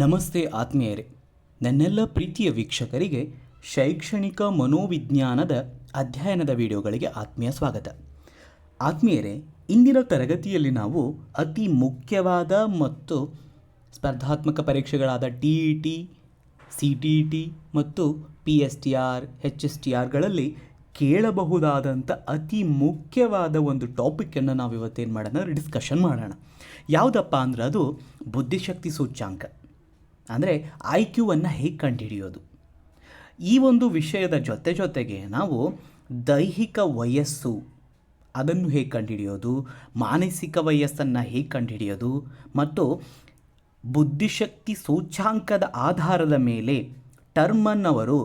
ನಮಸ್ತೆ ಆತ್ಮೀಯರೇ. ನನ್ನೆಲ್ಲ ಪ್ರೀತಿಯ ವೀಕ್ಷಕರಿಗೆ ಶೈಕ್ಷಣಿಕ ಮನೋವಿಜ್ಞಾನದ ಅಧ್ಯಯನದ ವಿಡಿಯೋಗಳಿಗೆ ಆತ್ಮೀಯ ಸ್ವಾಗತ. ಆತ್ಮೀಯರೇ, ಇಂದಿನ ತರಗತಿಯಲ್ಲಿ ನಾವು ಅತಿ ಮುಖ್ಯವಾದ ಮತ್ತು ಸ್ಪರ್ಧಾತ್ಮಕ ಪರೀಕ್ಷೆಗಳಾದ T E T, C T T ಮತ್ತು P S T R, H S T ಆರ್ಗಳಲ್ಲಿ ಕೇಳಬಹುದಾದಂಥ ಅತಿ ಮುಖ್ಯವಾದ ಒಂದು ಟಾಪಿಕನ್ನು ನಾವು ಇವತ್ತೇನು ಮಾಡೋಣ, ಡಿಸ್ಕಷನ್ ಮಾಡೋಣ. ಯಾವುದಪ್ಪ ಅಂದ್ರೆ ಅದು ಬುದ್ಧಿಶಕ್ತಿ ಸೂಚ್ಯಾಂಕ. ಅಂದರೆ ಐ ಕ್ಯೂವನ್ನು ಹೇಗೆ ಕಂಡುಹಿಡಿಯೋದು? ಈ ಒಂದು ವಿಷಯದ ಜೊತೆ ಜೊತೆಗೆ ನಾವು ದೈಹಿಕ ವಯಸ್ಸು, ಅದನ್ನು ಹೇಗೆ ಕಂಡುಹಿಡಿಯೋದು? ಮಾನಸಿಕ ವಯಸ್ಸನ್ನು ಹೇಗೆ ಕಂಡುಹಿಡಿಯೋದು? ಮತ್ತು ಬುದ್ಧಿಶಕ್ತಿ ಸೂಚ್ಯಾಂಕದ ಆಧಾರದ ಮೇಲೆ ಟರ್ಮನ್ ಅವರು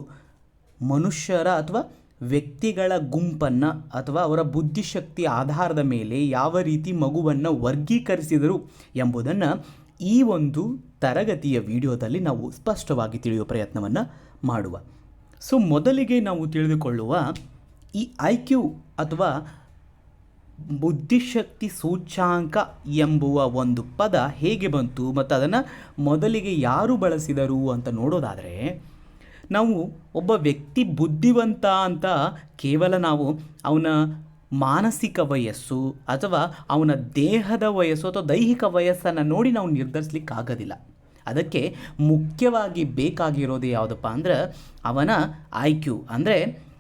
ಮನುಷ್ಯರ ಅಥವಾ ವ್ಯಕ್ತಿಗಳ ಗುಂಪನ್ನು ಅಥವಾ ಅವರ ಬುದ್ಧಿಶಕ್ತಿ ಆಧಾರದ ಮೇಲೆ ಯಾವ ರೀತಿ ಮಗುವನ್ನು ವರ್ಗೀಕರಿಸಿದರು ಎಂಬುದನ್ನು ಈ ಒಂದು ತರಗತಿಯ ವಿಡಿಯೋದಲ್ಲಿ ನಾವು ಸ್ಪಷ್ಟವಾಗಿ ತಿಳಿಯುವ ಪ್ರಯತ್ನವನ್ನು ಮಾಡುವ. ಸೊ, ಮೊದಲಿಗೆ ನಾವು ತಿಳಿದುಕೊಳ್ಳುವ ಈ ಐ ಕ್ಯೂ ಅಥವಾ ಬುದ್ಧಿಶಕ್ತಿ ಸೂಚ್ಯಾಂಕ ಎಂಬುವ ಒಂದು ಪದ ಹೇಗೆ ಬಂತು ಮತ್ತು ಅದನ್ನು ಮೊದಲಿಗೆ ಯಾರು ಬಳಸಿದರು ಅಂತ ನೋಡೋದಾದರೆ, ನಾವು ಒಬ್ಬ ವ್ಯಕ್ತಿ ಬುದ್ಧಿವಂತ ಅಂತ ಕೇವಲ ನಾವು ಅವನ ಮಾನಸಿಕ ವಯಸ್ಸು ಅಥವಾ ಅವನ ದೇಹದ ವಯಸ್ಸು ಅಥವಾ ದೈಹಿಕ ವಯಸ್ಸನ್ನು ನೋಡಿ ನಾವು ನಿರ್ಧರಿಸ್ಲಿಕ್ಕಾಗೋದಿಲ್ಲ. ಅದಕ್ಕೆ ಮುಖ್ಯವಾಗಿ ಬೇಕಾಗಿರೋದು ಯಾವುದಪ್ಪ ಅಂದ್ರೆ ಅವನ ಐ ಕ್ಯೂ ಅಂದರೆ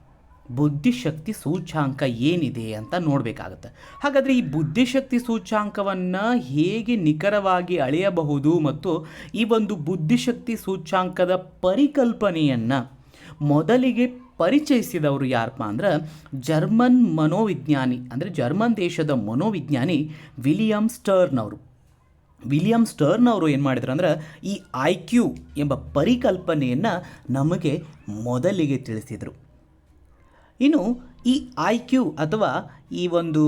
ಬುದ್ಧಿಶಕ್ತಿ ಸೂಚ್ಯಾಂಕ ಏನಿದೆ ಅಂತ ನೋಡಬೇಕಾಗತ್ತೆ. ಹಾಗಾದರೆ ಈ ಬುದ್ಧಿಶಕ್ತಿ ಸೂಚ್ಯಾಂಕವನ್ನು ಹೇಗೆ ನಿಖರವಾಗಿ ಅಳೆಯಬಹುದು ಮತ್ತು ಈ ಒಂದು ಬುದ್ಧಿಶಕ್ತಿ ಸೂಚ್ಯಾಂಕದ ಪರಿಕಲ್ಪನೆಯನ್ನು ಮೊದಲಿಗೆ ಪರಿಚಯಿಸಿದವರು ಯಾರಪ್ಪ ಅಂದ್ರೆ ಜರ್ಮನ್ ಮನೋವಿಜ್ಞಾನಿ, ಅಂದರೆ ಜರ್ಮನ್ ದೇಶದ ಮನೋವಿಜ್ಞಾನಿ ವಿಲಿಯಂ ಸ್ಟರ್ನ್ ಅವರು ವಿಲಿಯಂ ಸ್ಟರ್ನ್ ಅವರು ಏನು ಮಾಡಿದ್ರು ಅಂದ್ರೆ ಈ ಐ ಕ್ಯೂ ಎಂಬ ಪರಿಕಲ್ಪನೆಯನ್ನು ನಮಗೆ ಮೊದಲಿಗೆ ತಿಳಿಸಿದರು. ಇನ್ನು ಈ ಐ ಕ್ಯೂ ಅಥವಾ ಈ ಒಂದು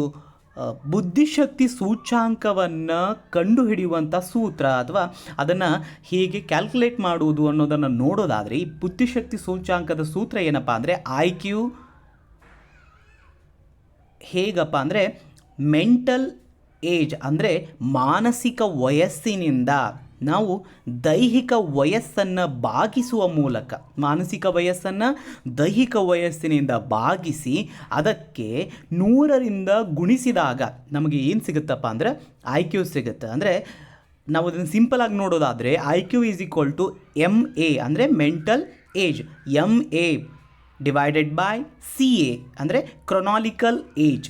ಬುದ್ಧಿಶಕ್ತಿ ಸೂಚ್ಯಾಂಕವನ್ನು ಕಂಡುಹಿಡಿಯುವಂಥ ಸೂತ್ರ ಅಥವಾ ಅದನ್ನು ಹೇಗೆ ಕ್ಯಾಲ್ಕುಲೇಟ್ ಮಾಡುವುದು ಅನ್ನೋದನ್ನು ನೋಡೋದಾದರೆ ಈ ಬುದ್ಧಿಶಕ್ತಿ ಸೂಚ್ಯಾಂಕದ ಸೂತ್ರ ಏನಪ್ಪ ಅಂದರೆ ಐ ಕ್ಯೂ ಹೇಗಪ್ಪ ಅಂದರೆ ಮೆಂಟಲ್ ಏಜ್ ಅಂದರೆ ಮಾನಸಿಕ ವಯಸ್ಸಿನಿಂದ. ನಾವು ದೈಹಿಕ ವಯಸ್ಸನ್ನು ಭಾಗಿಸುವ ಮೂಲಕ, ಮಾನಸಿಕ ವಯಸ್ಸನ್ನು ದೈಹಿಕ ವಯಸ್ಸಿನಿಂದ ಭಾಗಿಸಿ ಅದಕ್ಕೆ ನೂರರಿಂದ ಗುಣಿಸಿದಾಗ ನಮಗೆ ಏನು ಸಿಗುತ್ತಪ್ಪ ಅಂದರೆ ಐ ಕ್ಯೂ ಸಿಗುತ್ತೆ. ಅಂದರೆ ನಾವು ಅದನ್ನು ಸಿಂಪಲಾಗಿ ನೋಡೋದಾದರೆ I Q is equal to M A ಅಂದರೆ mental age M A divided by C A ಅಂದರೆ chronological age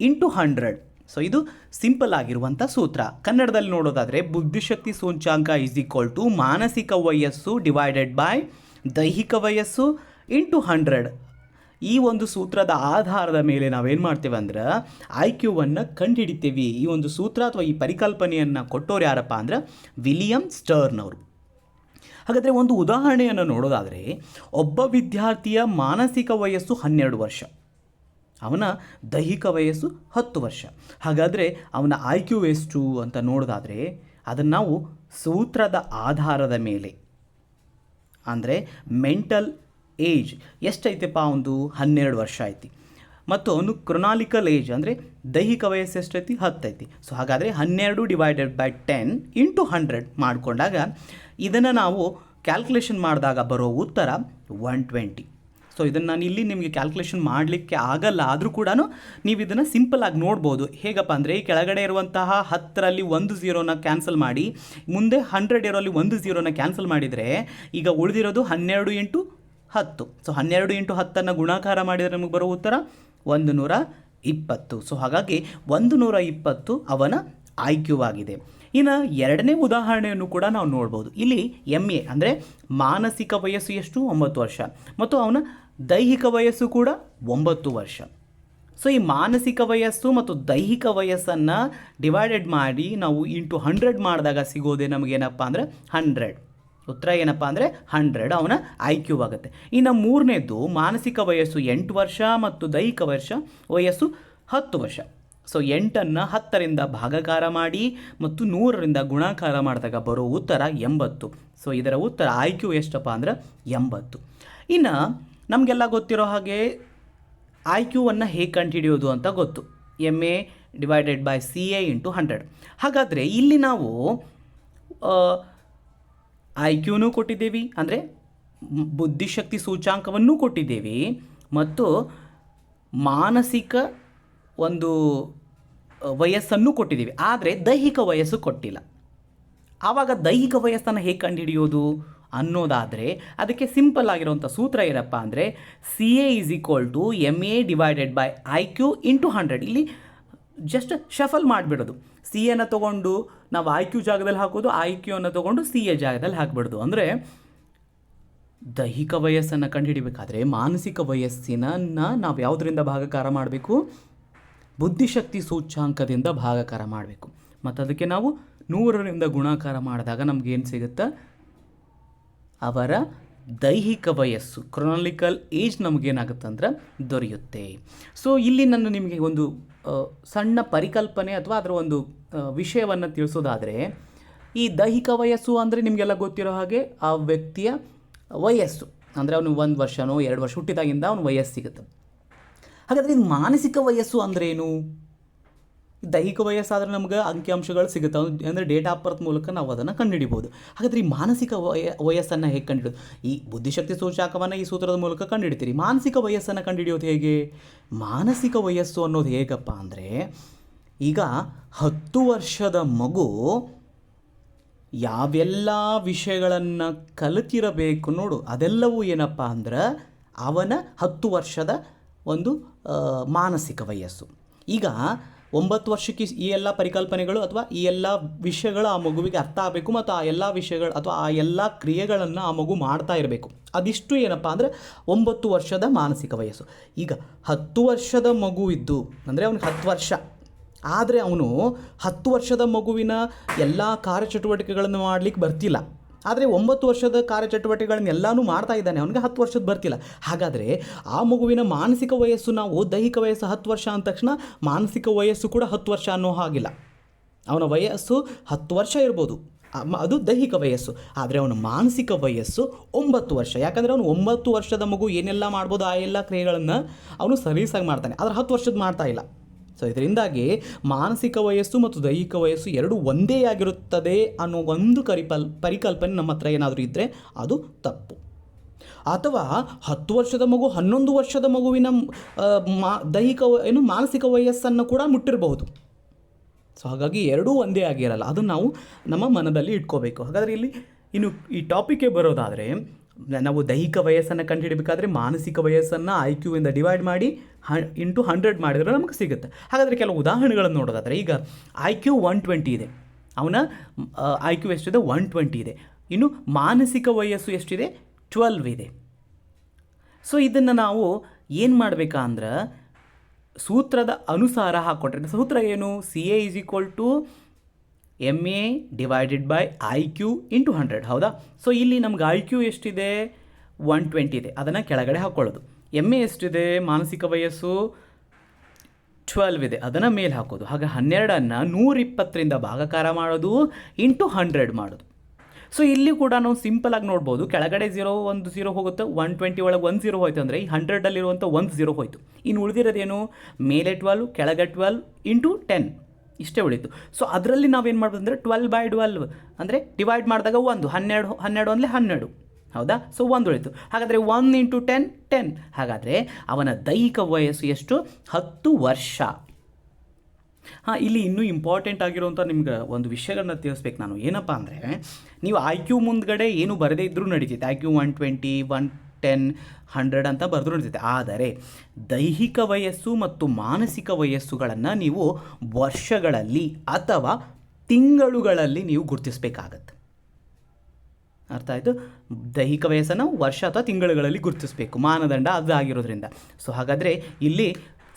into hundred so ಇದು ಸಿಂಪಲ್ ಆಗಿರುವಂಥ ಸೂತ್ರ. ಕನ್ನಡದಲ್ಲಿ ನೋಡೋದಾದರೆ, ಬುದ್ಧಿಶಕ್ತಿ ಸೂಚ್ಯಾಂಕ ಇಸ್ ಈಕ್ವಲ್ ಟು ಮಾನಸಿಕ ವಯಸ್ಸು ಡಿವೈಡೆಡ್ ಬೈ ದೈಹಿಕ ವಯಸ್ಸು ಇಂಟು ಹಂಡ್ರೆಡ್ ಈ ಒಂದು ಸೂತ್ರದ ಆಧಾರದ ಮೇಲೆ ನಾವೇನು ಮಾಡ್ತೇವೆ ಅಂದ್ರೆ ಐ ಕ್ಯೂವನ್ನು ಕಂಡುಹಿಡಿತೀವಿ ಈ ಒಂದು ಸೂತ್ರ ಅಥವಾ ಈ ಪರಿಕಲ್ಪನೆಯನ್ನು ಕೊಟ್ಟೋರು ಯಾರಪ್ಪ ಅಂದ್ರೆ, ವಿಲಿಯಂ ಸ್ಟರ್ನ್ ಅವರು ಹಾಗಾದರೆ ಒಂದು ಉದಾಹರಣೆಯನ್ನು ನೋಡೋದಾದರೆ, ಒಬ್ಬ ವಿದ್ಯಾರ್ಥಿಯ ಮಾನಸಿಕ ವಯಸ್ಸು ಹನ್ನೆರಡು ವರ್ಷ. ಅವನ ದೈಹಿಕ ವಯಸ್ಸು ಹತ್ತು ವರ್ಷ. ಹಾಗಾದರೆ ಅವನ ಐ ಕ್ಯೂ ಎಷ್ಟು ಅಂತ ನೋಡೋದಾದರೆ ಅದನ್ನು ನಾವು ಸೂತ್ರದ ಆಧಾರದ ಮೇಲೆ, ಅಂದರೆ ಮೆಂಟಲ್ ಏಜ್ ಎಷ್ಟೈತೆಪ್ಪ ಒಂದು ಹನ್ನೆರಡು ವರ್ಷ ಐತಿ. ಮತ್ತು ಅವನು ಕ್ರೊನಾಲಿಕಲ್ ಏಜ್ ಅಂದರೆ ದೈಹಿಕ ವಯಸ್ಸು ಎಷ್ಟೈತಿ? ಹತ್ತೈತಿ. ಸೊ ಹಾಗಾದರೆ ಹನ್ನೆರಡು divided by ten into hundred ಮಾಡಿಕೊಂಡಾಗ ಇದನ್ನು ನಾವು ಕ್ಯಾಲ್ಕುಲೇಷನ್ ಮಾಡಿದಾಗ ಬರೋ ಉತ್ತರ ಒನ್ ಟ್ವೆಂಟಿ ಸೊ ಇದನ್ನು ನಾನು ಇಲ್ಲಿ ನಿಮಗೆ ಕ್ಯಾಲ್ಕುಲೇಷನ್ ಮಾಡಲಿಕ್ಕೆ ಆಗಲ್ಲ, ಆದರೂ ಕೂಡ ನೀವು ಇದನ್ನು ಸಿಂಪಲಾಗಿ ನೋಡ್ಬೋದು. ಹೇಗಪ್ಪ ಅಂದರೆ, ಈ ಕೆಳಗಡೆ ಇರುವಂತಹ ಹತ್ತರಲ್ಲಿ ಒಂದು ಝೀರೋನ ಕ್ಯಾನ್ಸಲ್ ಮಾಡಿ, ಮುಂದೆ ಹಂಡ್ರೆಡ್ ಇರೋಲ್ಲಿ ಒಂದು ಝೀರೋನ ಕ್ಯಾನ್ಸಲ್ ಮಾಡಿದರೆ, ಈಗ ಉಳಿದಿರೋದು ಹನ್ನೆರಡು ಇಂಟು ಹತ್ತು. ಸೊ ಹನ್ನೆರಡು ಇಂಟು ಹತ್ತನ್ನು ಗುಣಾಕಾರ ಮಾಡಿದರೆ ನಮಗೆ ಬರೋ ಉತ್ತರ ಒಂದು ನೂರ ಇಪ್ಪತ್ತು. ಸೊ ಹಾಗಾಗಿ ಒಂದು ನೂರ ಇಪ್ಪತ್ತು ಅವನ ಐ ಕ್ಯೂ ಆಗಿದೆ. ಇನ್ನು ಎರಡನೇ ಉದಾಹರಣೆಯನ್ನು ಕೂಡ ನಾವು ನೋಡ್ಬೋದು. ಇಲ್ಲಿ ಎಂ ಎ ಅಂದರೆ ಮಾನಸಿಕ ವಯಸ್ಸು ಎಷ್ಟು? ಒಂಬತ್ತು ವರ್ಷ. ಮತ್ತು ಅವನ ದೈಹಿಕ ವಯಸ್ಸು ಕೂಡ ಒಂಬತ್ತು ವರ್ಷ. ಸೊ ಈ ಮಾನಸಿಕ ವಯಸ್ಸು ಮತ್ತು ದೈಹಿಕ ವಯಸ್ಸನ್ನು ಡಿವೈಡೆಡ್ ಮಾಡಿ ನಾವು ಇಂಟು ಹಂಡ್ರೆಡ್ ಮಾಡಿದಾಗ ಸಿಗೋದೇ ನಮಗೇನಪ್ಪ ಅಂದರೆ ಹಂಡ್ರೆಡ್. ಉತ್ತರ ಏನಪ್ಪ ಅಂದರೆ ಹಂಡ್ರೆಡ್, ಅವನ ಐ ಕ್ಯೂ ಆಗುತ್ತೆ. ಇನ್ನು ಮೂರನೇದು ಮಾನಸಿಕ ವಯಸ್ಸು ಎಂಟು ವರ್ಷ ಮತ್ತು ದೈಹಿಕ ವರ್ಷ ವಯಸ್ಸು ಹತ್ತು ವರ್ಷ. ಸೊ ಎಂಟನ್ನು ಹತ್ತರಿಂದ ಭಾಗಾಕಾರ ಮಾಡಿ ಮತ್ತು ನೂರರಿಂದ ಗುಣಾಕಾರ ಮಾಡಿದಾಗ ಬರೋ ಉತ್ತರ ಎಂಬತ್ತು. ಸೊ ಇದರ ಉತ್ತರ ಐ ಕ್ಯೂ ಎಷ್ಟಪ್ಪ ಅಂದ್ರೆ ಎಂಬತ್ತು. ಇನ್ನು ನಮಗೆಲ್ಲ ಗೊತ್ತಿರೋ ಹಾಗೆ ಐ ಕ್ಯೂವನ್ನು ಹೇಗೆ ಕಂಡುಹಿಡಿಯೋದು ಅಂತ ಗೊತ್ತು. M A divided by C A into hundred ಹಾಗಾದರೆ ಇಲ್ಲಿ ನಾವು ಐ ಕ್ಯೂನೂ ಕೊಟ್ಟಿದ್ದೀವಿ, ಅಂದರೆ ಬುದ್ಧಿಶಕ್ತಿ ಸೂಚಾಂಕವನ್ನೂ ಕೊಟ್ಟಿದ್ದೇವೆ, ಮತ್ತು ಮಾನಸಿಕ ಒಂದು ವಯಸ್ಸನ್ನು ಕೊಟ್ಟಿದ್ದೀವಿ. ಆದರೆ ದೈಹಿಕ ವಯಸ್ಸು ಕೊಟ್ಟಿಲ್ಲ. ಆವಾಗ ದೈಹಿಕ ವಯಸ್ಸನ್ನು ಹೇಗೆ ಕಂಡುಹಿಡಿಯೋದು? ಅನ್ನೋದಾದರೆ ಅದಕ್ಕೆ ಸಿಂಪಲ್ ಆಗಿರುವಂಥ ಸೂತ್ರ ಏನಪ್ಪ ಅಂದರೆ C A is equal to M A divided by I Q into hundred ಇಲ್ಲಿ ಜಸ್ಟ್ ಶಫಲ್ ಮಾಡಿಬಿಡೋದು. ಸಿ ಎನ ತೊಗೊಂಡು ನಾವು ಐ ಕ್ಯೂ ಜಾಗದಲ್ಲಿ ಹಾಕೋದು ಐ ಅನ್ನು ತೊಗೊಂಡು ಸಿ ಎ ಜಾಗದಲ್ಲಿ ಹಾಕಿಬಿಡೋದು. ಅಂದರೆ ದೈಹಿಕ ವಯಸ್ಸನ್ನು ಕಂಡುಹಿಡಿಬೇಕಾದ್ರೆ ಮಾನಸಿಕ ವಯಸ್ಸಿನನ್ನು ನಾವು ಯಾವುದರಿಂದ ಭಾಗಕಾರ ಮಾಡಬೇಕು? ಬುದ್ಧಿಶಕ್ತಿ ಸೂಚ್ಯಾಂಕದಿಂದ ಭಾಗಕಾರ ಮಾಡಬೇಕು. ಮತ್ತು ಅದಕ್ಕೆ ನಾವು ನೂರರಿಂದ ಗುಣಾಕಾರ ಮಾಡಿದಾಗ ನಮಗೇನು ಸಿಗುತ್ತೆ? ಅವರ ದೈಹಿಕ ವಯಸ್ಸು. ಕ್ರೊನಾಲಿಕಲ್ ಏಜ್ ನಮಗೇನಾಗುತ್ತೆ ಅಂದ್ರೆ ದೊರೆಯುತ್ತೆ. ಸೊ ಇಲ್ಲಿ ನಾನು ನಿಮಗೆ ಒಂದು ಸಣ್ಣ ಪರಿಕಲ್ಪನೆ ಅಥವಾ ಅದರ ಒಂದು ವಿಷಯವನ್ನು ತಿಳಿಸೋದಾದರೆ, ಈ ದೈಹಿಕ ವಯಸ್ಸು ಅಂದರೆ ನಿಮಗೆಲ್ಲ ಗೊತ್ತಿರೋ ಹಾಗೆ ಆ ವ್ಯಕ್ತಿಯ ವಯಸ್ಸು. ಅಂದರೆ ಅವನು ಒಂದು ವರ್ಷನೋ, ಎರಡು ವರ್ಷ ಹುಟ್ಟಿದಾಗಿಂದ ಅವನು ವಯಸ್ಸು ಸಿಗುತ್ತೆ. ಹಾಗಾದರೆ ಇದು ಮಾನಸಿಕ ವಯಸ್ಸು ಅಂದ್ರೇನು? ದೈಹಿಕ ವಯಸ್ಸಾದ್ರೆ ನಮ್ಗೆ ಅಂಕಿಅಂಶಗಳು ಸಿಗುತ್ತವೆ ಅದು ಅಂದರೆ ಡೇಟ್ ಆಫ್ ಬರ್ತ್ ಮೂಲಕ ನಾವು ಅದನ್ನು ಕಂಡುಹಿಡಿಬೋದು. ಹಾಗಾದರೆ ಈ ಮಾನಸಿಕ ವಯ, ವಯಸ್ಸನ್ನು ಹೇಗೆ ಕಂಡುಹಿಡಿದು? ಈ ಬುದ್ಧಿಶಕ್ತಿ ಸೂಚಕವನ್ನು ಈ ಸೂತ್ರದ ಮೂಲಕ ಕಂಡುಹಿಡಿತೀರಿ. ಮಾನಸಿಕ ವಯಸ್ಸನ್ನು ಕಂಡುಹಿಡಿಯೋದು ಹೇಗೆ? ಮಾನಸಿಕ ವಯಸ್ಸು ಅನ್ನೋದು ಹೇಗಪ್ಪ ಅಂದರೆ, ಈಗ ಹತ್ತು ವರ್ಷದ ಮಗು ಯಾವೆಲ್ಲ ವಿಷಯಗಳನ್ನು ಕಲಿತಿರಬೇಕು ನೋಡು. ಅದೆಲ್ಲವೂ ಏನಪ್ಪ ಅಂದ್ರೆ, ಅವನ ಹತ್ತು ವರ್ಷದ ಒಂದು ಮಾನಸಿಕ ವಯಸ್ಸು. ಈಗ ಒಂಬತ್ತು ವರ್ಷಕ್ಕೆ ಈ ಎಲ್ಲ ಪರಿಕಲ್ಪನೆಗಳು ಅಥವಾ ಈ ಎಲ್ಲ ವಿಷಯಗಳು ಆ ಮಗುವಿಗೆ ಅರ್ಥ ಆಗಬೇಕು ಮತ್ತು ಆ ಎಲ್ಲ ವಿಷಯಗಳು ಅಥವಾ ಆ ಎಲ್ಲ ಕ್ರಿಯೆಗಳನ್ನು ಆ ಮಗು ಮಾಡ್ತಾ ಇರಬೇಕು. ಅದಿಷ್ಟು ಏನಪ್ಪ ಅಂದರೆ ಒಂಬತ್ತು ವರ್ಷದ ಮಾನಸಿಕ ವಯಸ್ಸು. ಈಗ ಹತ್ತು ವರ್ಷದ ಮಗು ಇದ್ದು, ಅಂದರೆ ಅವನಿಗೆ ಹತ್ತು ವರ್ಷ. ಆದರೆ ಅವನು ಹತ್ತು ವರ್ಷದ ಮಗುವಿನ ಎಲ್ಲ ಕಾರ್ಯಚಟುವಟಿಕೆಗಳನ್ನು ಮಾಡಲಿಕ್ಕೆ ಬರ್ತಿಲ್ಲ. ಆದರೆ ಒಂಬತ್ತು ವರ್ಷದ ಕಾರ್ಯಚಟುವಟಿಕೆಗಳನ್ನ ಎಲ್ಲನೂ ಮಾಡ್ತಾ ಇದ್ದಾನೆ. ಅವನಿಗೆ ಹತ್ತು ವರ್ಷದ ಬರ್ತಿಲ್ಲ. ಹಾಗಾದರೆ ಆ ಮಗುವಿನ ಮಾನಸಿಕ ವಯಸ್ಸು ನಾವು ದೈಹಿಕ ವಯಸ್ಸು ಹತ್ತು ವರ್ಷ ಅಂದ ತಕ್ಷಣ ಮಾನಸಿಕ ವಯಸ್ಸು ಕೂಡ ಹತ್ತು ವರ್ಷ ಅನ್ನೋ ಹಾಗಿಲ್ಲ. ಅವನ ವಯಸ್ಸು ಹತ್ತು ವರ್ಷ ಇರ್ಬೋದು. ಅದು ದೈಹಿಕ ವಯಸ್ಸು. ಆದರೆ ಅವನ ಮಾನಸಿಕ ವಯಸ್ಸು ಒಂಬತ್ತು ವರ್ಷ. ಯಾಕಂದರೆ ಅವನು ಒಂಬತ್ತು ವರ್ಷದ ಮಗು ಏನೆಲ್ಲ ಮಾಡ್ಬೋದು ಆ ಎಲ್ಲ ಕ್ರಿಯೆಗಳನ್ನು ಅವನು ಸಲೀಸಾಗಿ ಮಾಡ್ತಾನೆ. ಆದರೆ ಹತ್ತು ವರ್ಷದ ಮಾಡ್ತಾ ಇಲ್ಲ. ಸೊ ಇದರಿಂದಾಗಿ ಮಾನಸಿಕ ವಯಸ್ಸು ಮತ್ತು ದೈಹಿಕ ವಯಸ್ಸು ಎರಡು ಒಂದೇ ಆಗಿರುತ್ತದೆ ಅನ್ನೋ ಒಂದು ಕರಿಪಲ್, ಪರಿಕಲ್ಪನೆ ನಮ್ಮ ಹತ್ರ ಏನಾದರೂ ಇದ್ದರೆ ಅದು ತಪ್ಪು. ಅಥವಾ ಹತ್ತು ವರ್ಷದ ಮಗು ಹನ್ನೊಂದು ವರ್ಷದ ಮಗುವಿನ ಮಾ, ದೈಹಿಕ ಏನು ಮಾನಸಿಕ ವಯಸ್ಸನ್ನು ಕೂಡ ಮುಟ್ಟಿರಬಹುದು. ಸೊ ಹಾಗಾಗಿ ಎರಡೂ ಒಂದೇ ಆಗಿರಲ್ಲ. ಅದನ್ನು ನಾವು ನಮ್ಮ ಮನದಲ್ಲಿ ಇಟ್ಕೋಬೇಕು. ಹಾಗಾದರೆ ಇಲ್ಲಿ ಇನ್ನು ಈ ಟಾಪಿಕ್ಗೆ ಬರೋದಾದರೆ ನಾವು ದೈಹಿಕ ವಯಸ್ಸನ್ನು ಕಂಡುಹಿಡಬೇಕಾದ್ರೆ ಮಾನಸಿಕ ವಯಸ್ಸನ್ನು ಐ ಕ್ಯೂ ಇಂದ ಡಿವೈಡ್ ಮಾಡಿ ಹ ಇಂಟು ಹಂಡ್ರೆಡ್ ಮಾಡಿದರೆ ನಮಗೆ ಸಿಗುತ್ತೆ. ಹಾಗಾದರೆ ಕೆಲವು ಉದಾಹರಣೆಗಳನ್ನು ನೋಡೋದಾದರೆ ಈಗ ಐ ಕ್ಯೂ ಒನ್ ಟ್ವೆಂಟಿ ಇದೆ. ಅವನ ಐ ಕ್ಯೂ ಎಷ್ಟಿದೆ? ಒನ್ ಟ್ವೆಂಟಿ ಇದೆ. ಇನ್ನು ಮಾನಸಿಕ ವಯಸ್ಸು ಎಷ್ಟಿದೆ? ಟ್ವೆಲ್ವ್ ಇದೆ. ಸೊ ಇದನ್ನು ನಾವು ಏನು ಮಾಡಬೇಕಾ ಅಂದ್ರೆ ಸೂತ್ರದ ಅನುಸಾರ ಹಾಕ್ಕೊಟ್ರೆ, ಸೂತ್ರ ಏನು? C A is equal to M A divided by I Q into hundred ಹೌದಾ? ಸೊ ಇಲ್ಲಿ ನಮ್ಗೆ ಐ ಕ್ಯೂ ಎಷ್ಟಿದೆ? ಒನ್ ಟ್ವೆಂಟಿ ಇದೆ. ಅದನ್ನು ಕೆಳಗಡೆ ಹಾಕ್ಕೊಳ್ಳೋದು ಎಂ ಎ ಎಷ್ಟಿದೆ? ಮಾನಸಿಕ ವಯಸ್ಸು ಟ್ವೆಲ್ವ್ ಇದೆ. ಅದನ್ನು ಮೇಲೆ ಹಾಕೋದು. ಹಾಗೆ ಹನ್ನೆರಡನ್ನು ನೂರಿಪ್ಪತ್ತರಿಂದ ಭಾಗಕಾರ ಮಾಡೋದು ಇಂಟು ಹಂಡ್ರೆಡ್ ಮಾಡೋದು. ಸೊ ಇಲ್ಲಿ ಕೂಡ ನಾವು ಸಿಂಪಲ್ ಆಗಿ ನೋಡ್ಬೋದು. ಕೆಳಗಡೆ ಝೀರೋ ಒಂದು ಝೀರೋ ಹೋಗುತ್ತೆ. ಒನ್ ಟ್ವೆಂಟಿ ಒಳಗೆ ಒಂದು ಝೀರೋ ಹೋಯ್ತು ಅಂದರೆ ಈ ಹಂಡ್ರೆಡಲ್ಲಿರುವಂಥ ಒಂದು ಝೀರೋ ಹೋಯ್ತು. ಇನ್ನು ಉಳಿದಿರೋದೇನು? ಮೇಲೆ ಟ್ವೆಲ್ವ್ ಕೆಳಗೆ ಟ್ವೆಲ್ವ್ ಇಂಟು ಟೆನ್ ಇಷ್ಟೇ ಉಳಿತು ಸೊ ಅದರಲ್ಲಿ ನಾವೇನು ಮಾಡ್ಬೋದು ಅಂದರೆ ಟ್ವೆಲ್ ಬೈ ಟ್ವೆಲ್ವ್ ಅಂದರೆ ಡಿವೈಡ್ ಮಾಡಿದಾಗ ಒಂದು, ಹನ್ನೆರಡು ಹನ್ನೆರಡು ಅಂದರೆ ಹನ್ನೆರಡು. ಹೌದಾ? ಸೊ ಒಂದು ಉಳಿತು ಹಾಗಾದರೆ ಒನ್ ಇಂಟು ಟೆನ್ ಟೆನ್ ಹಾಗಾದರೆ ಅವನ ದೈಹಿಕ ವಯಸ್ಸು ಎಷ್ಟು? ಹತ್ತು ವರ್ಷ. ಹಾಂ, ಇಲ್ಲಿ ಇನ್ನೂ ಇಂಪಾರ್ಟೆಂಟ್ ಆಗಿರುವಂಥ ನಿಮ್ಗೆ ಒಂದು ವಿಷಯಗಳನ್ನ ತಿಳಿಸ್ಬೇಕು ನಾನು. ಏನಪ್ಪ ಅಂದರೆ, ನೀವು ಐ ಕ್ಯೂ ಮುಂದ್ಗಡೆ ಏನು ಬರದೇ ಇದ್ದರೂ ನಡೀತೈತೆ. I Q one twenty one ten hundred ಅಂತ ಬರೆದ್ರು ನಡೀತೈತೆ ಆದರೆ ದೈಹಿಕ ವಯಸ್ಸು ಮತ್ತು ಮಾನಸಿಕ ವಯಸ್ಸುಗಳನ್ನು ನೀವು ವರ್ಷಗಳಲ್ಲಿ ಅಥವಾ ತಿಂಗಳುಗಳಲ್ಲಿ ನೀವು ಗುರುತಿಸಬೇಕಾಗತ್ತೆ. ಅರ್ಥ ಆಯಿತು? ದೈಹಿಕ ವಯಸ್ಸನ್ನು ವರ್ಷ ಅಥವಾ ತಿಂಗಳುಗಳಲ್ಲಿ ಗುರುತಿಸಬೇಕು. ಮಾನದಂಡ ಅದು ಆಗಿರೋದ್ರಿಂದ. ಸೊ ಹಾಗಾದರೆ ಇಲ್ಲಿ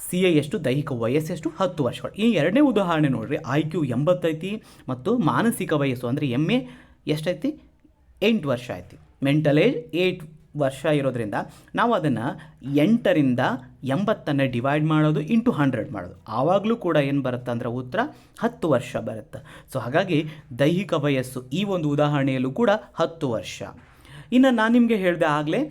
ಸಿ ಎ ಎಷ್ಟು, ದೈಹಿಕ ವಯಸ್ಸೆಷ್ಟು ಹತ್ತು ವರ್ಷಗಳು. ಈ ಎರಡನೇ ಉದಾಹರಣೆ ನೋಡಿರಿ. ಐ ಕ್ಯೂ ಎಂಬತ್ತೈತಿ ಮತ್ತು ಮಾನಸಿಕ ವಯಸ್ಸು ಅಂದರೆ ಎಂ ಎ ಎಷ್ಟೈತಿ ಎಂಟು ವರ್ಷ ಐತಿ ಮೆಂಟಲ್ ಏಜ್ ಏಟ್ ವರ್ಷ ಇರೋದ್ರಿಂದ ನಾವು ಅದನ್ನು ಎಂಟರಿಂದ ಎಂಬತ್ತನ್ನು ಡಿವೈಡ್ ಮಾಡೋದು ಇಂಟು ಹಂಡ್ರೆಡ್ ಮಾಡೋದು. ಆವಾಗಲೂ ಕೂಡ ಏನು ಬರುತ್ತೆ ಅಂದರೆ ಉತ್ತರ ಹತ್ತು ವರ್ಷ ಬರುತ್ತೆ. ಸೊ ಹಾಗಾಗಿ ದೈಹಿಕ ವಯಸ್ಸು ಈ ಒಂದು ಉದಾಹರಣೆಯಲ್ಲೂ ಕೂಡ ಹತ್ತು ವರ್ಷ. ಇನ್ನು ನಾನು ನಿಮಗೆ ಹೇಳಿದೆ ಆಗಲೇ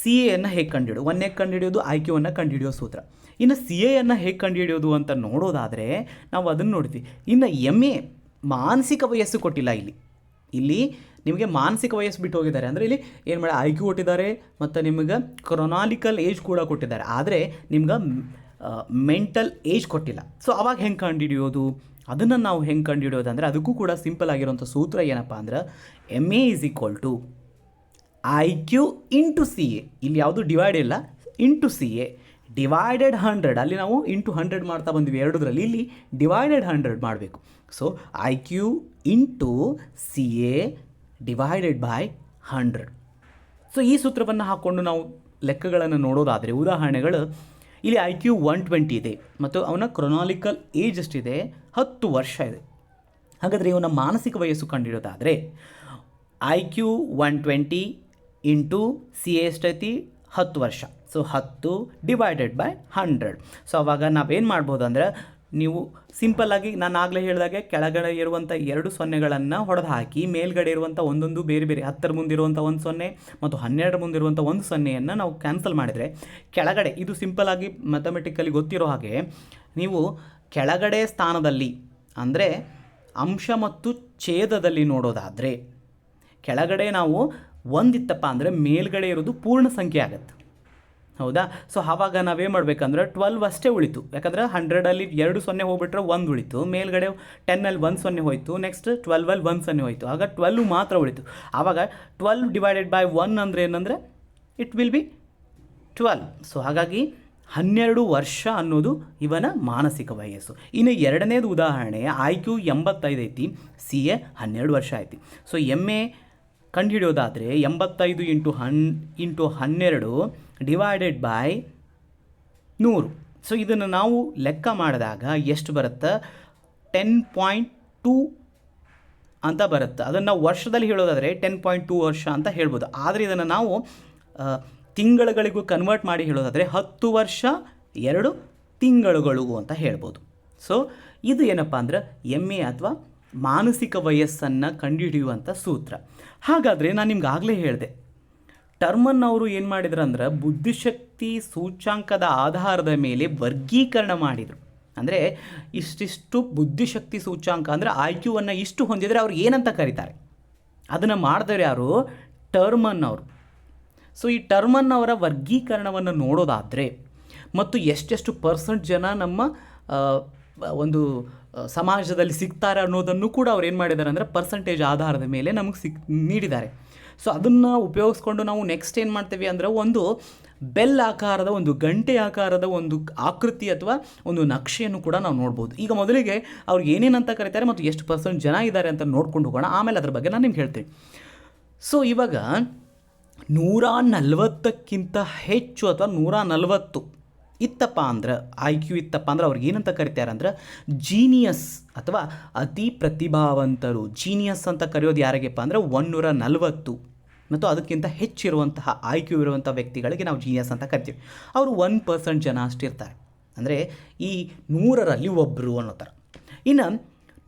ಸಿ ಎಯನ್ನು ಹೇಗೆ ಕಂಡುಹಿಡಿಯೋದು? ಒನ್ ಹೇಗೆ ಕಂಡುಹಿಡಿಯೋದು? ಐ ಕ್ಯೂವನ್ನು ಕಂಡುಹಿಡಿಯೋ ಸೂತ್ರ. ಇನ್ನು ಸಿ ಎಯನ್ನು ಹೇಗೆ ಕಂಡುಹಿಡಿಯೋದು ಅಂತ ನೋಡೋದಾದರೆ ನಾವು ಅದನ್ನು ನೋಡ್ತೀವಿ ಇನ್ನು ಎಂ ಎ ಮಾನಸಿಕ ವಯಸ್ಸು ಕೊಟ್ಟಿಲ್ಲ ಇಲ್ಲಿ. ಇಲ್ಲಿ ನಿಮಗೆ ಮಾನಸಿಕ ವಯಸ್ಸು ಬಿಟ್ಟು ಹೋಗಿದ್ದಾರೆ. ಅಂದರೆ ಇಲ್ಲಿ ಏನು ಮಾಡಿ ಐ ಕ್ಯೂ ಕೊಟ್ಟಿದ್ದಾರೆ ಮತ್ತು ನಿಮಗೆ ಕ್ರೊನಾಲಿಕಲ್ ಏಜ್ ಕೂಡ ಕೊಟ್ಟಿದ್ದಾರೆ. ಆದರೆ ನಿಮ್ಗೆ ಮೆಂಟಲ್ ಏಜ್ ಕೊಟ್ಟಿಲ್ಲ. ಸೊ ಅವಾಗ ಹೆಂಗೆ ಕಂಡುಹಿಡಿಯೋದು? ಅದನ್ನು ನಾವು ಹೆಂಗೆ ಕಂಡುಹಿಡಿಯೋದು ಅಂದರೆ ಅದಕ್ಕೂ ಕೂಡ ಸಿಂಪಲ್ ಆಗಿರೋಂಥ ಸೂತ್ರ ಏನಪ್ಪ ಅಂದ್ರೆ M A is equal to I Q into C A ಇಲ್ಲಿ ಯಾವುದು ಡಿವೈಡ್ ಇಲ್ಲ into C A divided hundred ಅಲ್ಲಿ ನಾವು ಇಂಟು ಹಂಡ್ರೆಡ್ ಮಾಡ್ತಾ ಬಂದ್ವಿ ಎರಡರಲ್ಲಿ ಇಲ್ಲಿ ಡಿವೈಡೆಡ್ ಹಂಡ್ರೆಡ್ ಮಾಡಬೇಕು. So I Q into C A divided by hundred so ಈ ಸೂತ್ರವನ್ನು ಹಾಕ್ಕೊಂಡು ನಾವು ಲೆಕ್ಕಗಳನ್ನು ನೋಡೋದಾದರೆ, ಉದಾಹರಣೆಗಳು, ಇಲ್ಲಿ ಐ ಕ್ಯೂ ಒನ್ ಟ್ವೆಂಟಿ ಇದೆ, ಮತ್ತು ಅವನ ಕ್ರೊನಾಲಿಕಲ್ ಏಜ್ ಎಷ್ಟಿದೆ? ಹತ್ತು ವರ್ಷ ಇದೆ. ಹಾಗಾದರೆ ಇವನ ಮಾನಸಿಕ ವಯಸ್ಸು ಕಂಡಿಡೋದಾದರೆ I Q one twenty into C ಎಷ್ಟೈತಿ? ಹತ್ತು ವರ್ಷ. ಸೊ ಹತ್ತು ಡಿವೈಡೆಡ್ ಬೈ ಹಂಡ್ರೆಡ್ ಸೊ ಅವಾಗ ನಾವೇನು ಮಾಡ್ಬೋದು ಅಂದರೆ ನೀವು ಸಿಂಪಲ್ಲಾಗಿ ನಾನು ಆಗಲೇ ಹೇಳಿದಾಗೆ ಕೆಳಗಡೆ ಇರುವಂಥ ಎರಡು ಸೊನ್ನೆಗಳನ್ನು ಹೊಡೆದು ಹಾಕಿ ಮೇಲ್ಗಡೆ ಇರುವಂಥ ಒಂದೊಂದು ಬೇರೆ ಬೇರೆ ಹತ್ತರ ಮುಂದಿರುವಂಥ ಒಂದು ಸೊನ್ನೆ ಮತ್ತು ಹನ್ನೆರಡರ ಮುಂದಿರುವಂಥ ಒಂದು ಸೊನ್ನೆಯನ್ನು ನಾವು ಕ್ಯಾನ್ಸಲ್ ಮಾಡಿದರೆ ಕೆಳಗಡೆ, ಇದು ಸಿಂಪಲ್ಲಾಗಿ ಮ್ಯಾಥಮೆಟಿಕಲಿ ಗೊತ್ತಿರೋ ಹಾಗೆ ನೀವು ಕೆಳಗಡೆ ಸ್ಥಾನದಲ್ಲಿ ಅಂದರೆ ಅಂಶ ಮತ್ತು ಛೇದದಲ್ಲಿ ನೋಡೋದಾದರೆ ಕೆಳಗಡೆ ನಾವು ಒಂದಿತ್ತಪ್ಪ ಅಂದರೆ ಮೇಲ್ಗಡೆ ಇರೋದು ಪೂರ್ಣ ಸಂಖ್ಯೆ ಆಗುತ್ತೆ. ಹೌದಾ? ಸೊ ಆವಾಗ ನಾವೇನು ಮಾಡಬೇಕಂದ್ರೆ ಟ್ವೆಲ್ವ್ ಅಷ್ಟೇ ಉಳಿತು. ಯಾಕಂದರೆ ಹಂಡ್ರೆಡಲ್ಲಿ ಎರಡು ಸೊನ್ನೆ ಹೋಗ್ಬಿಟ್ರೆ ಒಂದು ಉಳಿತು. ಮೇಲ್ಗಡೆ ಟೆನ್ನಲ್ಲಿ ಒಂದು ಸೊನ್ನೆ ಹೋಯಿತು. ನೆಕ್ಸ್ಟ್ ಟ್ವೆಲ್ವಲ್ಲಿ ಒಂದು ಸೊನ್ನೆ ಹೋಯಿತು. ಆಗ ಟ್ವೆಲ್ವ್ ಮಾತ್ರ ಉಳಿತು. ಆವಾಗ ಟ್ವೆಲ್ವ್ ಡಿವೈಡೆಡ್ ಬೈ ಒನ್ ಅಂದರೆ ಏನಂದರೆ it will be twelve so ಹಾಗಾಗಿ ಹನ್ನೆರಡು ವರ್ಷ ಅನ್ನೋದು ಇವನ ಮಾನಸಿಕ ವಯಸ್ಸು. ಇನ್ನು ಎರಡನೇದು ಉದಾಹರಣೆ ಐ ಕ್ಯೂ ಎಂಬತ್ತೈದು ಐತಿ. ಸಿ ಎ ಹನ್ನೆರಡು ವರ್ಷ ಐತಿ ಸೊ ಎಂ ಎ ಕಂಡುಹಿಡಿಯೋದಾದರೆ ಎಂಬತ್ತೈದು ಇಂಟು ಹನ್, ಇಂಟು ಹನ್ನೆರಡು ಡಿವೈಡೆಡ್ ಬೈ ನೂರು. ಸೊ ಇದನ್ನು ನಾವು ಲೆಕ್ಕ ಮಾಡಿದಾಗ ಎಷ್ಟು ಬರುತ್ತೆ? ಟೆನ್ ಪಾಯಿಂಟ್ ಟೂ ಅಂತ ಬರುತ್ತೆ. ಅದನ್ನು ನಾವು ವರ್ಷದಲ್ಲಿ ಹೇಳೋದಾದರೆ ಟೆನ್ ಪಾಯಿಂಟ್ ಟೂ ವರ್ಷ ಅಂತ ಹೇಳ್ಬೋದು. ಆದರೆ ಇದನ್ನು ನಾವು ತಿಂಗಳುಗಳಿಗೂ ಕನ್ವರ್ಟ್ ಮಾಡಿ ಹೇಳೋದಾದರೆ ಹತ್ತು ವರ್ಷ, ಎರಡು ತಿಂಗಳುಗಳಿಗೂ ಅಂತ ಹೇಳ್ಬೋದು. ಸೊ ಇದು ಏನಪ್ಪ ಅಂದ್ರೆ ಎಂ ಎ ಅಥವಾ ಮಾನಸಿಕ ವಯಸ್ಸನ್ನು ಕಂಡುಹಿಡಿಯುವಂಥ ಸೂತ್ರ. ಹಾಗಾದರೆ ನಾನು ನಿಮ್ಗೆ ಆಗಲೇ ಹೇಳಿದೆ ಟರ್ಮನ್ ಅವರು ಏನು ಮಾಡಿದ್ರು ಅಂದ್ರೆ ಬುದ್ಧಿಶಕ್ತಿ ಸೂಚ್ಯಾಂಕದ ಆಧಾರದ ಮೇಲೆ ವರ್ಗೀಕರಣ ಮಾಡಿದರು. ಅಂದರೆ ಇಷ್ಟಿಷ್ಟು ಬುದ್ಧಿಶಕ್ತಿ ಸೂಚ್ಯಾಂಕ ಅಂದರೆ ಐ ಕ್ಯೂವನ್ನು ಇಷ್ಟು ಹೊಂದಿದರೆ ಅವ್ರು ಏನಂತ ಕರೀತಾರೆ? ಅದನ್ನು ಮಾಡಿದವರು ಯಾರು? ಟರ್ಮನ್ ಅವರು. ಸೊ ಈ ಟರ್ಮನ್ ಅವರ ವರ್ಗೀಕರಣವನ್ನು ನೋಡೋದಾದರೆ ಮತ್ತು ಎಷ್ಟೆಷ್ಟು ಪರ್ಸೆಂಟ್ ಜನ ನಮ್ಮ ಒಂದು ಸಮಾಜದಲ್ಲಿ ಸಿಗ್ತಾರೆ ಅನ್ನೋದನ್ನು ಕೂಡ ಅವ್ರು ಏನು ಮಾಡಿದ್ದಾರೆ ಅಂದರೆ ಪರ್ಸಂಟೇಜ್ ಆಧಾರದ ಮೇಲೆ ನಮಗೆ ಸಿಕ್, ನೀಡಿದ್ದಾರೆ. ಸೊ ಅದನ್ನು ಉಪಯೋಗಿಸ್ಕೊಂಡು ನಾವು ನೆಕ್ಸ್ಟ್ ಏನು ಮಾಡ್ತೀವಿ ಅಂದರೆ ಒಂದು ಬೆಲ್ ಆಕಾರದ ಒಂದು ಗಂಟೆ ಆಕಾರದ ಒಂದು ಆಕೃತಿ ಅಥವಾ ಒಂದು ನಕ್ಷೆಯನ್ನು ಕೂಡ ನಾವು ನೋಡ್ಬೋದು. ಈಗ ಮೊದಲಿಗೆ ಅವ್ರು ಏನೇನಂತ ಕರೀತಾರೆ ಮತ್ತು ಎಷ್ಟು ಪರ್ಸೆಂಟ್ ಜನ ಇದ್ದಾರೆ ಅಂತ ನೋಡ್ಕೊಂಡು ಹೋಗೋಣ. ಆಮೇಲೆ ಅದ್ರ ಬಗ್ಗೆ ನಾನು ನಿಮ್ಗೆ ಹೇಳ್ತೀನಿ. ಸೊ ಇವಾಗ ನೂರ ನಲ್ವತ್ತಕ್ಕಿಂತ ಹೆಚ್ಚು ಅಥವಾ ನೂರ ನಲವತ್ತು ಇತ್ತಪ್ಪ ಅಂದ್ರೆ ಐ ಕ್ಯೂ ಇತ್ತಪ್ಪ ಅಂದ್ರೆ ಅವ್ರಿಗೆ ಏನಂತ ಕರಿತಾರೆ ಅಂದ್ರೆ ಜೀನಿಯಸ್ ಅಥವಾ ಅತಿ ಪ್ರತಿಭಾವಂತರು. ಜೀನಿಯಸ್ ಅಂತ ಕರೆಯೋದು ಯಾರಿಗೆಪ್ಪ ಅಂದರೆ ಒನ್ನೂರ ನಲವತ್ತು. ಮತ್ತು ಅದಕ್ಕಿಂತ ಹೆಚ್ಚಿರುವಂತಹ ಆಯ್ಕೆ ಇರುವಂಥ ವ್ಯಕ್ತಿಗಳಿಗೆ ನಾವು ಜೀನಿಯಸ್ ಅಂತ ಕರಿತೀವಿ. ಅವರು ಒನ್ ಪರ್ಸೆಂಟ್ ಜನ ಅಷ್ಟಿರ್ತಾರೆ ಅಂದರೆ ಈ ನೂರರಲ್ಲಿ ಒಬ್ಬರು ಅನ್ನೋ ಥರ ಇನ್ನು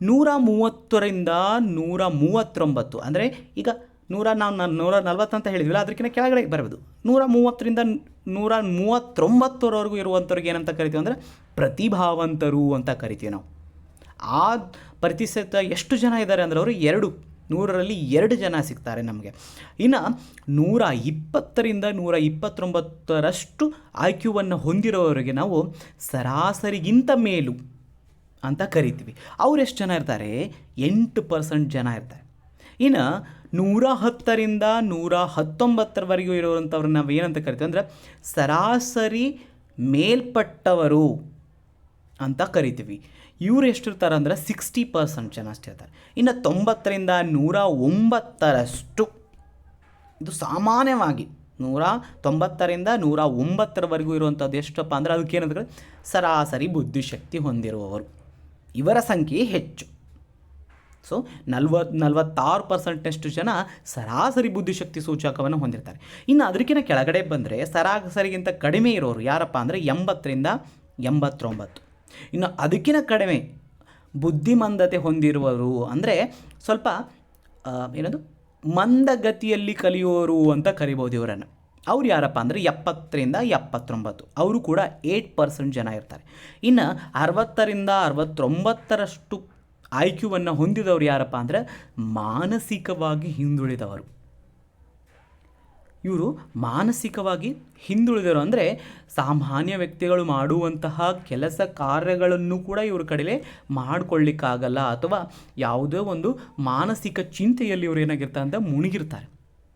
ನೂರ ಮೂವತ್ತರಿಂದ ನೂರ ಮೂವತ್ತೊಂಬತ್ತು, ಅಂದರೆ ಈಗ ನೂರ ನಾವು ನೂರ ನಲ್ವತ್ತು ಅಂತ ಹೇಳಿದ್ವಿಲ್ಲ ಅದಕ್ಕಿಂತ ಕೆಳಗಡೆ ಬರಬೋದು ನೂರ ಮೂವತ್ತರಿಂದ ನೂರ ಮೂವತ್ತೊಂಬತ್ತರವರೆಗೂ ಇರುವಂಥವ್ರಿಗೆ ಏನಂತ ಕರಿತೀವಿ ಅಂದರೆ ಪ್ರತಿಭಾವಂತರು ಅಂತ ಕರಿತೀವಿ ನಾವು. ಆ ಪ್ರತಿಶತ ಎಷ್ಟು ಜನ ಇದ್ದಾರೆ ಅಂದರೆ ಅವರು ಎರಡು. ನೂರರಲ್ಲಿ ಎರಡು ಜನ ಸಿಗ್ತಾರೆ ನಮಗೆ. ಇನ್ನು ನೂರ ಇಪ್ಪತ್ತರಿಂದ ನೂರ ಇಪ್ಪತ್ತೊಂಬತ್ತರಷ್ಟು ಐ ಕ್ಯೂವನ್ನು ಹೊಂದಿರೋವರಿಗೆ ನಾವು ಸರಾಸರಿಗಿಂತ ಮೇಲು ಅಂತ ಕರಿತೀವಿ. ಅವ್ರು ಎಷ್ಟು ಜನ ಇರ್ತಾರೆ? ಎಂಟು ಪರ್ಸೆಂಟ್ ಜನ ಇರ್ತಾರೆ. ಇನ್ನು ನೂರ ಹತ್ತರಿಂದ ನೂರ ಹತ್ತೊಂಬತ್ತರವರೆಗೂ ಇರುವಂಥವ್ರನ್ನ ನಾವು ಏನಂತ ಕರಿತೀವಿ ಅಂದರೆ ಸರಾಸರಿ ಮೇಲ್ಪಟ್ಟವರು ಅಂತ ಕರಿತೀವಿ. ಇವ್ರು ಎಷ್ಟಿರ್ತಾರೆ ಅಂದರೆ ಸಿಕ್ಸ್ಟಿ ಪರ್ಸೆಂಟ್ ಜನ ಅಷ್ಟೇ ಇರ್ತಾರೆ. ಇನ್ನು ತೊಂಬತ್ತರಿಂದ ನೂರ ಒಂಬತ್ತರಷ್ಟು, ಇದು ಸಾಮಾನ್ಯವಾಗಿ ನೂರ ತೊಂಬತ್ತರಿಂದ ನೂರ ಒಂಬತ್ತರವರೆಗೂ ಇರುವಂಥದ್ದು ಎಷ್ಟಪ್ಪ ಅಂದರೆ ಅದಕ್ಕೆ ಏನಂದ್ರೆ ಸರಾಸರಿ ಬುದ್ಧಿಶಕ್ತಿ ಹೊಂದಿರುವವರು. ಇವರ ಸಂಖ್ಯೆ ಹೆಚ್ಚು. ಸೊ ನಲ್ವತ್ತು ನಲ್ವತ್ತಾರು ಪರ್ಸೆಂಟ್ನಷ್ಟು ಜನ ಸರಾಸರಿ ಬುದ್ಧಿಶಕ್ತಿ ಸೂಚಕವನ್ನು ಹೊಂದಿರ್ತಾರೆ. ಇನ್ನು ಅದಕ್ಕಿಂತ ಕೆಳಗಡೆ ಬಂದರೆ ಸರಾಸರಿಗಿಂತ ಕಡಿಮೆ ಇರೋರು ಯಾರಪ್ಪ ಅಂದರೆ ಎಂಬತ್ತರಿಂದ ಎಂಬತ್ತೊಂಬತ್ತು. ಇನ್ನು ಅದಕ್ಕಿಂತ ಕಡಿಮೆ ಬುದ್ಧಿಮಂದತೆ ಹೊಂದಿರುವವರು ಅಂದರೆ ಸ್ವಲ್ಪ ಏನದು? ಮಂದಗತಿಯಲ್ಲಿ ಕಲಿಯೋರು ಅಂತ ಕರಿಬೋದು ಇವರನ್ನು. ಅವ್ರು ಯಾರಪ್ಪ ಅಂದರೆ ಎಪ್ಪತ್ತರಿಂದ ಎಪ್ಪತ್ತೊಂಬತ್ತು. ಅವರು ಕೂಡ ಏಯ್ಟ್ ಪರ್ಸೆಂಟ್ ಜನ ಇರ್ತಾರೆ. ಇನ್ನು ಅರವತ್ತರಿಂದ ಅರವತ್ತೊಂಬತ್ತರಷ್ಟು ಆಯ್ಕೆಯನ್ನು ಹೊಂದಿದವರು ಯಾರಪ್ಪ ಅಂದರೆ ಮಾನಸಿಕವಾಗಿ ಹಿಂದುಳಿದವರು. ಇವರು ಮಾನಸಿಕವಾಗಿ ಹಿಂದುಳಿದರು ಅಂದರೆ ಸಾಮಾನ್ಯ ವ್ಯಕ್ತಿಗಳು ಮಾಡುವಂತಹ ಕೆಲಸ ಕಾರ್ಯಗಳನ್ನು ಕೂಡ ಇವ್ರ ಕಡೆಲೆ ಮಾಡಿಕೊಳ್ಳಿಕ್ಕಾಗಲ್ಲ. ಅಥವಾ ಯಾವುದೇ ಒಂದು ಮಾನಸಿಕ ಚಿಂತೆಯಲ್ಲಿ ಇವರು ಏನಾಗಿರ್ತಾರೆ ಅಂತ ಮುಳುಗಿರ್ತಾರೆ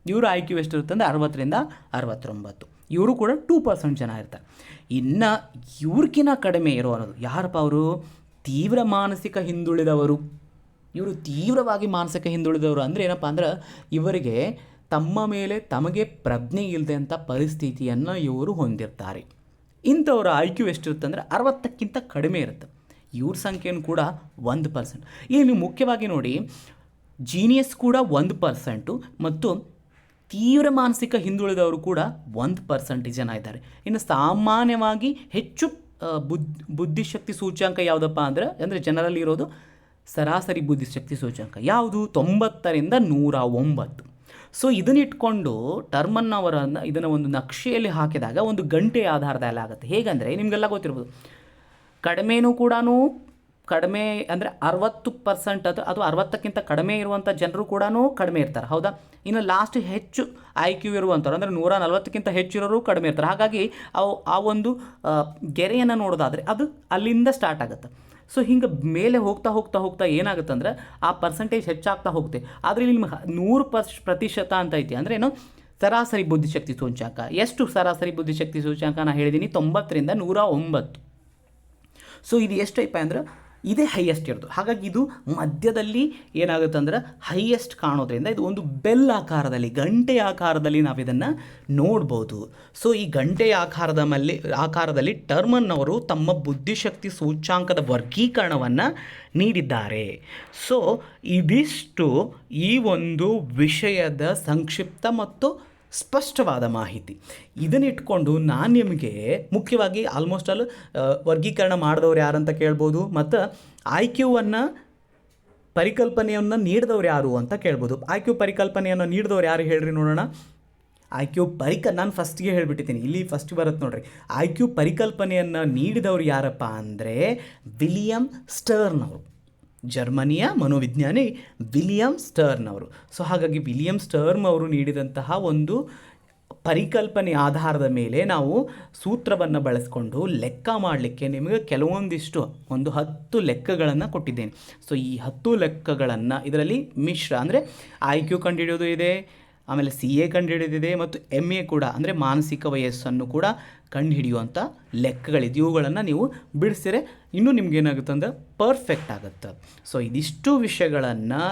ಇವರು ಐ ಕ್ಯೂ ಎಷ್ಟಿರುತ್ತೆ ಅಂದರೆ ಅರವತ್ತರಿಂದ ಅರವತ್ತೊಂಬತ್ತು. ಇವರು ಕೂಡ ಟೂ ಪರ್ಸೆಂಟ್ ಜನ ಇರ್ತಾರೆ. ಇನ್ನು ಇವ್ರಿಗಿನ ಕಡಿಮೆ ಇರೋ ಅನ್ನೋದು ಯಾರಪ್ಪ ಅವರು? ತೀವ್ರ ಮಾನಸಿಕ ಹಿಂದುಳಿದವರು. ಇವರು ತೀವ್ರವಾಗಿ ಮಾನಸಿಕ ಹಿಂದುಳಿದವರು ಅಂದರೆ ಏನಪ್ಪ ಅಂದ್ರೆ ಇವರಿಗೆ ತಮ್ಮ ಮೇಲೆ ತಮಗೆ ಪ್ರಜ್ಞೆ ಇಲ್ಲದೆ ಪರಿಸ್ಥಿತಿಯನ್ನು ಇವರು ಹೊಂದಿರ್ತಾರೆ. ಇಂಥವ್ರ ಐ ಕ್ಯೂ ಎಷ್ಟಿರುತ್ತೆ ಅಂದರೆ ಅರವತ್ತಕ್ಕಿಂತ ಕಡಿಮೆ ಇರುತ್ತೆ. ಇವ್ರ ಸಂಖ್ಯೆಯೂ ಕೂಡ ಒಂದು ಪರ್ಸೆಂಟ್ ಇಲ್ಲಿ ಮುಖ್ಯವಾಗಿ ನೋಡಿ ಜೀನಿಯಸ್ ಕೂಡ ಒಂದು ಪರ್ಸೆಂಟು ಮತ್ತು ತೀವ್ರ ಮಾನಸಿಕ ಹಿಂದುಳಿದವರು ಕೂಡ ಒಂದು ಪರ್ಸೆಂಟ್ ಜನ ಇದ್ದಾರೆ. ಇನ್ನು ಸಾಮಾನ್ಯವಾಗಿ ಹೆಚ್ಚು ಬುದ್ಧಿ ಬುದ್, ಬುದ್ಧಿಶಕ್ತಿ ಸೂಚ್ಯಾಂಕ ಯಾವುದಪ್ಪ ಅಂದರೆ ಅಂದರೆ ಜನರಲ್ಲಿ ಇರೋದು ಸರಾಸರಿ ಬುದ್ಧಿಶಕ್ತಿ ಸೂಚ್ಯಾಂಕ. ಯಾವುದು? ತೊಂಬತ್ತರಿಂದ ನೂರ ಒಂಬತ್ತು. ಸೊ ಇದನ್ನಿಟ್ಕೊಂಡು ಟರ್ಮನ್ ಅವರನ್ನು ಇದನ್ನು ಒಂದು ನಕ್ಷೆಯಲ್ಲಿ ಹಾಕಿದಾಗ ಒಂದು ಗಂಟೆ ಆಧಾರದಲ್ಲಿ ಆಗುತ್ತೆ. ಹೇಗಂದರೆ ನಿಮಗೆಲ್ಲ ಗೊತ್ತಿರ್ಬೋದು. ಕಡಿಮೆನೂ ಕೂಡ ಕಡಿಮೆ ಅಂದರೆ ಅರವತ್ತು ಪರ್ಸೆಂಟ್ ಅದು ಅಥವಾ ಅರವತ್ತಕ್ಕಿಂತ ಕಡಿಮೆ ಇರುವಂಥ ಜನರು ಕೂಡ ಕಡಿಮೆ ಇರ್ತಾರೆ. ಹೌದಾ? ಇನ್ನು ಲಾಸ್ಟ್ ಹೆಚ್ಚು ಐ ಕ್ಯೂ ಇರುವಂಥವ್ರು ಅಂದರೆ ನೂರ ನಲವತ್ತಕ್ಕಿಂತ ಹೆಚ್ಚಿರೋರು ಕಡಿಮೆ ಇರ್ತಾರೆ. ಹಾಗಾಗಿ ಅವು ಆ ಒಂದು ಗೆರೆಯನ್ನು ನೋಡೋದಾದರೆ ಅದು ಅಲ್ಲಿಂದ ಸ್ಟಾರ್ಟ್ ಆಗುತ್ತೆ. ಸೊ ಹಿಂಗೆ ಮೇಲೆ ಹೋಗ್ತಾ ಹೋಗ್ತಾ ಹೋಗ್ತಾ ಏನಾಗುತ್ತೆ ಅಂದರೆ ಆ ಪರ್ಸೆಂಟೇಜ್ ಹೆಚ್ಚಾಗ್ತಾ ಹೋಗುತ್ತೆ. ಆದರೆ ಇಲ್ಲಿ ನಿಮ್ಗೆ ನೂರು ಪರ್ಸ್ ಪ್ರತಿಶತ ಅಂತ ಐತಿ. ಅಂದರೆ ಏನು? ಸರಾಸರಿ ಬುದ್ಧಿಶಕ್ತಿ ಸೂಚ್ಯಾಂಕ. ಎಷ್ಟು ಸರಾಸರಿ ಬುದ್ಧಿಶಕ್ತಿ ಸೂಚ್ಯಾಂಕ ನಾನು ಹೇಳಿದ್ದೀನಿ ತೊಂಬತ್ತರಿಂದ ನೂರ ಒಂಬತ್ತು. ಸೊ ಇದು ಎಷ್ಟು ಎಷ್ಟೈಪ ಅಂದ್ರೆ ಇದೇ ಹೈಯೆಸ್ಟ್ ಇರೋದು. ಹಾಗಾಗಿ ಇದು ಮಧ್ಯದಲ್ಲಿ ಏನಾಗುತ್ತೆ ಅಂದ್ರೆ ಹೈಯೆಸ್ಟ್ ಕಾಣೋದ್ರಿಂದ ಇದು ಒಂದು ಬೆಲ್ ಆಕಾರದಲ್ಲಿ, ಗಂಟೆ ಆಕಾರದಲ್ಲಿ ನಾವು ಇದನ್ನು ನೋಡ್ಬೋದು. ಸೊ ಈ ಗಂಟೆಯ ಆಕಾರದ ಮೇಲೆ ಆಕಾರದಲ್ಲಿ ಟರ್ಮನ್ ಅವರು ತಮ್ಮ ಬುದ್ಧಿಶಕ್ತಿ ಸೂಚ್ಯಾಂಕದ ವರ್ಗೀಕರಣವನ್ನು ನೀಡಿದ್ದಾರೆ. ಸೊ ಇದಿಷ್ಟು ಈ ಒಂದು ವಿಷಯದ ಸಂಕ್ಷಿಪ್ತ ಮತ್ತು ಸ್ಪಷ್ಟವಾದ ಮಾಹಿತಿ. ಇದನ್ನಿಟ್ಕೊಂಡು ನಾನು ನಿಮಗೆ ಮುಖ್ಯವಾಗಿ ಆಲ್ಮೋಸ್ಟ್ ಆಲ್ ವರ್ಗೀಕರಣ ಮಾಡಿದವ್ರು ಯಾರಂತ ಕೇಳ್ಬೋದು, ಮತ್ತು ಐ ಕ್ಯೂವನ್ನು ಪರಿಕಲ್ಪನೆಯನ್ನು ನೀಡಿದವ್ರು ಯಾರು ಅಂತ ಕೇಳ್ಬೋದು. ಐ ಕ್ಯೂ ಪರಿಕಲ್ಪನೆಯನ್ನು ನೀಡಿದವ್ರು ಯಾರು ಹೇಳ್ರಿ ನೋಡೋಣ. ಐ ಕ್ಯೂ ಪರಿಕ, ನಾನು ಫಸ್ಟ್ಗೆ ಹೇಳಿಬಿಟ್ಟಿದ್ದೀನಿ. ಇಲ್ಲಿ ಫಸ್ಟ್ ಬರುತ್ತೆ ನೋಡ್ರಿ. ಐ ಕ್ಯೂ ಪರಿಕಲ್ಪನೆಯನ್ನು ನೀಡಿದವರು ಯಾರಪ್ಪ ಅಂದರೆ ವಿಲಿಯಂ ಸ್ಟರ್ನ್ ಅವರು. ಜರ್ಮನಿಯ ಮನೋವಿಜ್ಞಾನಿ ವಿಲಿಯಂ ಸ್ಟರ್ನ್ ಅವರು. ಸೊ ಹಾಗಾಗಿ ವಿಲಿಯಂ ಸ್ಟರ್ಮ್ ಅವರು ನೀಡಿದಂತಹ ಒಂದು ಪರಿಕಲ್ಪನೆ ಆಧಾರದ ಮೇಲೆ ನಾವು ಸೂತ್ರವನ್ನು ಬಳಸಿಕೊಂಡು ಲೆಕ್ಕ ಮಾಡಲಿಕ್ಕೆ ನಿಮಗೆ ಕೆಲವೊಂದಿಷ್ಟು ಒಂದು ಹತ್ತು ಲೆಕ್ಕಗಳನ್ನು ಕೊಟ್ಟಿದ್ದೇನೆ. ಸೊ ಈ ಹತ್ತು ಲೆಕ್ಕಗಳನ್ನು ಇದರಲ್ಲಿ ಮಿಶ್ರ ಅಂದರೆ ಐ ಕ್ಯೂ ಕಂಡುಹಿಡಿಯೋದು ಇದೆ ಆಮೇಲೆ ಸಿ ಎ ಕಂಡುಹಿಡಿದಿದೆ ಮತ್ತು ಎಂ ಎ ಕೂಡ, ಅಂದರೆ ಮಾನಸಿಕ ವಯಸ್ಸನ್ನು ಕೂಡ ಕಂಡುಹಿಡಿಯುವಂಥ ಲೆಕ್ಕಗಳಿದೆ. ಇವುಗಳನ್ನು ನೀವು ಬಿಡಿಸಿದರೆ ಇನ್ನೂ ನಿಮ್ಗೇನಾಗುತ್ತೆ ಅಂದರೆ ಪರ್ಫೆಕ್ಟ್ ಆಗುತ್ತೆ. ಸೊ ಇದಿಷ್ಟು ವಿಷಯಗಳನ್ನು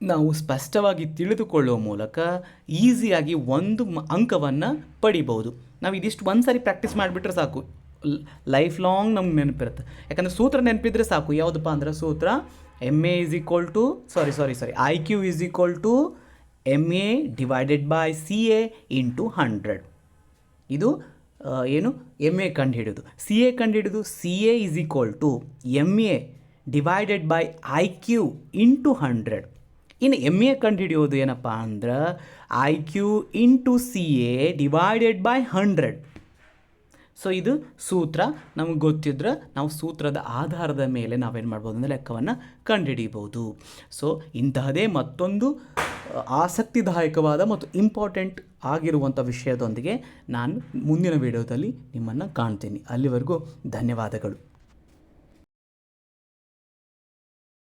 ನಾವು ಸ್ಪಷ್ಟವಾಗಿ ತಿಳಿದುಕೊಳ್ಳುವ ಮೂಲಕ ಈಸಿಯಾಗಿ ಒಂದು ಅಂಕವನ್ನು ಪಡಿಬೋದು ನಾವು ಇದಿಷ್ಟು ಒಂದು ಸಾರಿ ಪ್ರಾಕ್ಟೀಸ್ ಮಾಡಿಬಿಟ್ರೆ ಸಾಕು. ಲೈಫ್ ಲಾಂಗ್ ನಮ್ಗೆ ನೆನಪಿರುತ್ತೆ. ಯಾಕಂದರೆ ಸೂತ್ರ ನೆನಪಿದ್ರೆ ಸಾಕು. ಯಾವುದಪ್ಪ ಅಂದರೆ ಸೂತ್ರ M A is equal to sorry sorry sorry I Q is equal to M A divided by C A into hundred ಇದು ಏನು? ಎಂ ಎ ಕಂಡುಹಿಡಿಯೋದು ಸಿ ಎ ಕಂಡುಹಿಡಿದು C A is equal to M A divided by I Q into hundred ಇನ್ನು M A ಕಂಡುಹಿಡಿಯೋದು ಏನಪ್ಪ ಅಂದ್ರೆ I Q into C A divided by hundred so ಇದು ಸೂತ್ರ. ನಮಗೆ ಗೊತ್ತಿದ್ರೆ ನಾವು ಸೂತ್ರದ ಆಧಾರದ ಮೇಲೆ ನಾವೇನು ಮಾಡ್ಬೋದು ಅಂದರೆ ಲೆಕ್ಕವನ್ನು ಕಂಡುಹಿಡಿಬೋದು. ಸೊ ಇಂತಹದೇ ಮತ್ತೊಂದು ಆಸಕ್ತಿದಾಯಕವಾದ ಮತ್ತು ಇಂಪಾರ್ಟೆಂಟ್ ಆಗಿರುವಂಥ ವಿಷಯದೊಂದಿಗೆ ನಾನು ಮುಂದಿನ ವಿಡಿಯೋದಲ್ಲಿ ನಿಮ್ಮನ್ನು ಕಾಣ್ತೀನಿ. ಅಲ್ಲಿವರೆಗೂ ಧನ್ಯವಾದಗಳು.